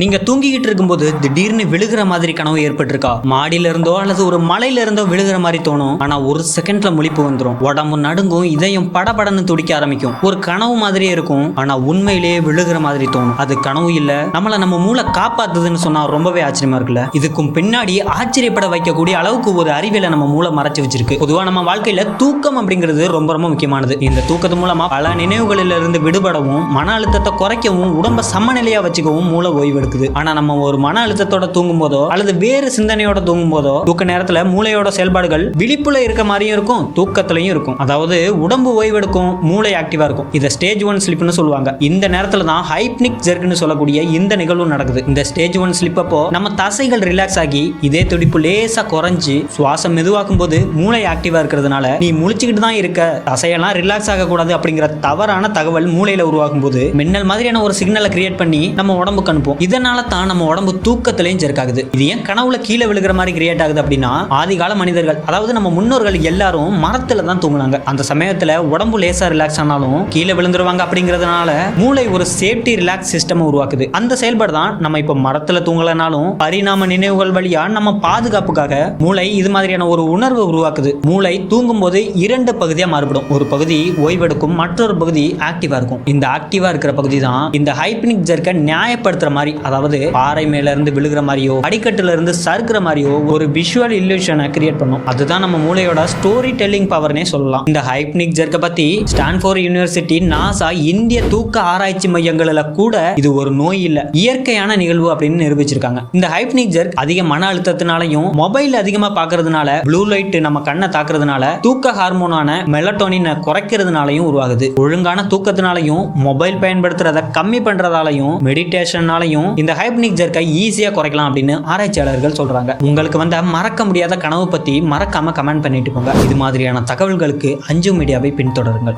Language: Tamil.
நீங்க தூங்கிக்கிட்டு இருக்கும்போது திடீர்னு விழுகிற மாதிரி கனவு ஏற்பட்டிருக்கா? மாடியில இருந்தோ அல்லது ஒரு மலையில இருந்தோ விழுகிற மாதிரி தோணும். ஆனா ஒரு செகண்ட்ல முழிப்பு வந்துடும் உடம்பு நடுங்கும் இதயம் படபடன்னு துடிக்க ஆரம்பிக்கும். ஒரு கனவு மாதிரியே இருக்கும். ஆனா உண்மையிலேயே விழுகிற மாதிரி தோணும். அது கனவு இல்ல. நம்மள நம்ம மூளை காப்பாத்துதுன்னு சொன்னா ரொம்பவே ஆச்சரியமா இருக்குல்ல? இதுக்கும் பின்னாடி ஆச்சரியப்பட வைக்கக்கூடிய அளவுக்கு ஒரு அறிவியலை நம்ம மூளை மறைச்சு வச்சிருக்கு. பொதுவா நம்ம வாழ்க்கையில தூக்கம் அப்படிங்கிறது ரொம்ப ரொம்ப முக்கியமானது. இந்த தூக்கத்து மூலமா பல நினைவுகளிலிருந்து விடுபடவும் மன அழுத்தத்தை குறைக்கவும் உடம்ப சமநிலையா வச்சுக்கவும் மூளை ஓய்வு கொடுக்குது. ஆனா நம்ம ஒரு மன அழுத்தத்தோட தூங்கும் போதோ அல்லது வேறு சிந்தனையோட தூங்கும் போதோ தூக்க நேரத்துல மூளையோட செயல்பாடுகள் விழிப்புல இருக்க மாதிரியும் இருக்கும் தூக்கத்திலையும் இருக்கும். அதாவது உடம்பு ஓய்வெடுக்கும் மூளை ஆக்டிவா இருக்கும். இதை ஸ்டேஜ் ஒன் ஸ்லிப்னு சொல்லுவாங்க. இந்த நேரத்துல தான் ஹைப்னிக் ஜெர்க்னு சொல்லக்கூடிய இந்த நிகழ்வு நடக்குது. இந்த ஸ்டேஜ் ஒன் ஸ்லிப் அப்போ நம்ம தசைகள் ரிலாக்ஸ் ஆகி இதே துடிப்பு லேசா குறைஞ்சு சுவாசம் மெதுவாக்கும் போது மூளை ஆக்டிவா இருக்கிறதுனால நீ முழிச்சுக்கிட்டு தான் இருக்க. தசையெல்லாம் ரிலாக்ஸ் ஆகக்கூடாது அப்படிங்கிற தவறான தகவல் மூளையில உருவாகும் போது மின்னல் மாதிரியான ஒரு சிக்னலை கிரியேட் பண்ணி நம்ம உடம்புக்கு அனுப்புவோம் இதை இதனால தான் நம்ம உடம்பு தூக்கத்திலையும் ஜெர்க்காகுது இது ஏன் கனவுல கீழே விழுகிற மாதிரி கிரியேட் ஆகுது அப்படின்னா ஆதிகால மனிதர்கள் அதாவது நம்ம முன்னோர்கள் எல்லாரும் மரத்துல தான் தூங்குனாங்க. அந்த சமயத்துல உடம்பு லேசா ரிலாக்ஸ் ஆனாலும் கீழே விழுந்துருவாங்க அப்படிங்கிறதுனால மூளை ஒரு சேஃப்டி ரிலாக்ஸ் சிஸ்டம் உருவாக்குது. அந்த செயல்பாடு தான் நம்ம இப்போ மரத்துல தூங்கலனாலும் பரிணாம நினைவுகள் வழியா நம்ம பாதுகாப்புக்காக மூளை இது மாதிரியான ஒரு உணர்வு உருவாக்குது. மூளை தூங்கும் போது இரண்டு பகுதியா மாறுபடும். ஒரு பகுதி ஓய்வெடுக்கும் மற்றொரு பகுதி ஆக்டிவா இருக்கும். இந்த ஆக்டிவா இருக்கிற பகுதி தான் இந்த ஹைப்னிக் ஜெர்க்கை நியாயப்படுத்துற மாதிரி அதாவது பாறை மேல இருந்து விழுகிற மாதிரியோ அடிக்கட்டுல இருந்து சறுக்கிற மாதிரியோ ஒரு விஷுவல் இல்லூஷனை கிரியேட் பண்ணும். அதுதான் நம்ம மூளையோட ஸ்டோரி டெல்லிங் பவர்னே சொல்லலாம். இந்த ஹைப்னிக் ஜெர்க்கை பத்தி ஸ்டான்ஃபோர்ட் யூனிவர்சிட்டி நாசா இந்திய தூக்க ஆராய்ச்சி மையங்களில் கூட இது ஒரு நோய் இல்ல இயற்கையான நிகழ்வு அப்படின்னு நிரூபிச்சிருக்காங்க. இந்த ஹைப்னிக் ஜெர்க் அதிக மன அழுத்தத்தினாலையும் மொபைல் அதிகமா பார்க்கறதுனால ப்ளூ லைட் நம்ம கண்ணை தாக்குறதுனால தூக்க ஹார்மோனான மெலட்டோனினை குறைக்கிறதுனாலையும் உருவாகுது. ஒழுங்கான தூக்கத்தினாலையும் மொபைல் பயன்படுத்துறத கம்மி பண்றதாலையும் மெடிடேஷனாலையும் இந்த ஹைப்னிக் ஜர்க்கை ஈஸியா குறைக்கலாம் அப்படின்னு ஆராய்ச்சியாளர்கள் சொல்றாங்க. உங்களுக்கு வந்த மறக்க முடியாத கனவு பத்தி மறக்காம கமெண்ட் பண்ணிட்டு போங்க. இது மாதிரியான தகவல்களுக்கு அஞ்சு மீடியாவை பின்தொடருங்கள்.